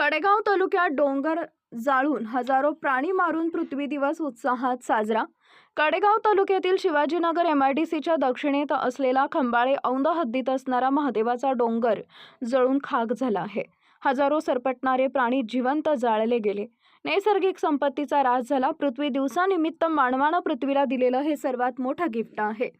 कडेगाव तालुक्यात डोंगर जाळून हजारो प्राणी मारून पृथ्वी दिवस उत्साहात साजरा. कडेगाव तालुक्यातील शिवाजीनगर एम आय डी सीच्या दक्षिणेत असलेला खंबाळे औंद हद्दीत असणारा महादेवाचा डोंगर जळून खाक झाला आहे. हजारो सरपटणारे प्राणी जिवंत जाळले गेले. नैसर्गिक संपत्तीचा ऱ्हास झाला. पृथ्वी दिवसानिमित्त मानवानं पृथ्वीला दिलेलं हे सर्वात मोठं गिफ्ट आहे.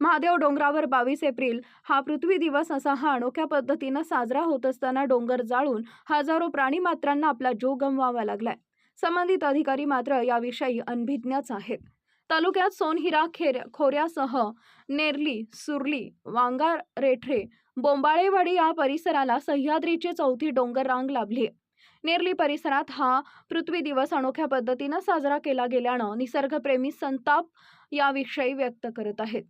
महादेव डोंगरावर बावीस एप्रिल. हा पृथ्वी दिवस असा हा अनोख्या पद्धतीनं साजरा होत असताना डोंगर जाळून हजारो प्राणी मात्रांना आपला जीव गमवावा लागलाय. संबंधित अधिकारी मात्र याविषयी अनभिज्ञच आहेत. तालुक्यात सोनहिरा खेर खोऱ्यासह नेरली सुरली वांगारेठरे बोंबाळेवाडी या परिसराला सह्याद्रीची चौथी डोंगर रांग लाभली नेरली परिसरात हा पृथ्वी दिवस अनोख्या पद्धतीनं साजरा केला गेल्यानं निसर्गप्रेमी संताप याविषयी व्यक्त करत आहेत.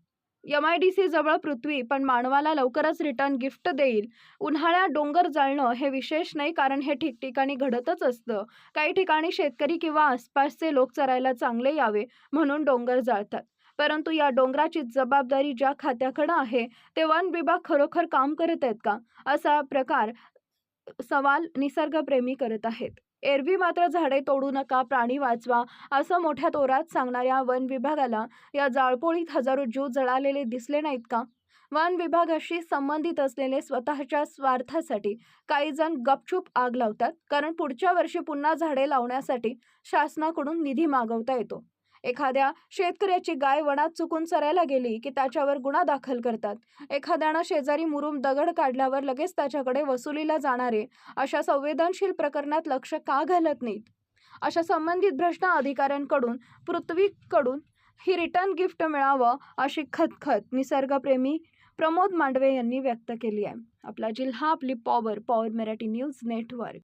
एम आय डी सी जवळ पृथ्वी पण मानवाला लवकरच रिटर्न गिफ्ट देईल. उन्हाळ्यात डोंगर जाळणं हे विशेष नाही कारण हे ठिकठिकाणी घडतच असतं. काही ठिकाणी शेतकरी किंवा आसपासचे लोक चरायला चांगले यावे म्हणून डोंगर जाळतात. परंतु या डोंगराची जबाबदारी ज्या खात्याकडं आहे ते वन विभाग खरोखर काम करत आहेत का? असा प्रकार सवाल निसर्गप्रेमी करत आहेत. एरवी मात्र झाडे तोडू नका प्राणी वाचवा असं मोठ्या तोरात सांगणाऱ्या वन विभागाला या जाळपोळीत हजारो जीव जळालेले दिसले नाहीत का? वन विभागाशी संबंधित असलेले स्वतःच्या स्वार्थासाठी काही जण गपचूप आग लावतात कारण पुढच्या वर्षी पुन्हा झाडे लावण्यासाठी शासनाकडून निधी मागवता येतो. एखाद्या शेतकऱ्याची गाय वनात चुकून चरायला गेली की त्याच्यावर गुन्हा दाखल करतात. एखाद्यानं शेजारी मुरुम दगड काढल्यावर लगेच त्याच्याकडे वसुलीला जाणारे अशा संवेदनशील प्रकरणात लक्ष का घालत नाहीत? अशा संबंधित भ्रष्ट अधिकाऱ्यांकडून पृथ्वीकडून ही रिटर्न गिफ्ट मिळावं अशी खतखत निसर्गप्रेमी प्रमोद मांडवे यांनी व्यक्त केली आहे. आपला जिल्हा आपली power power Marathi news network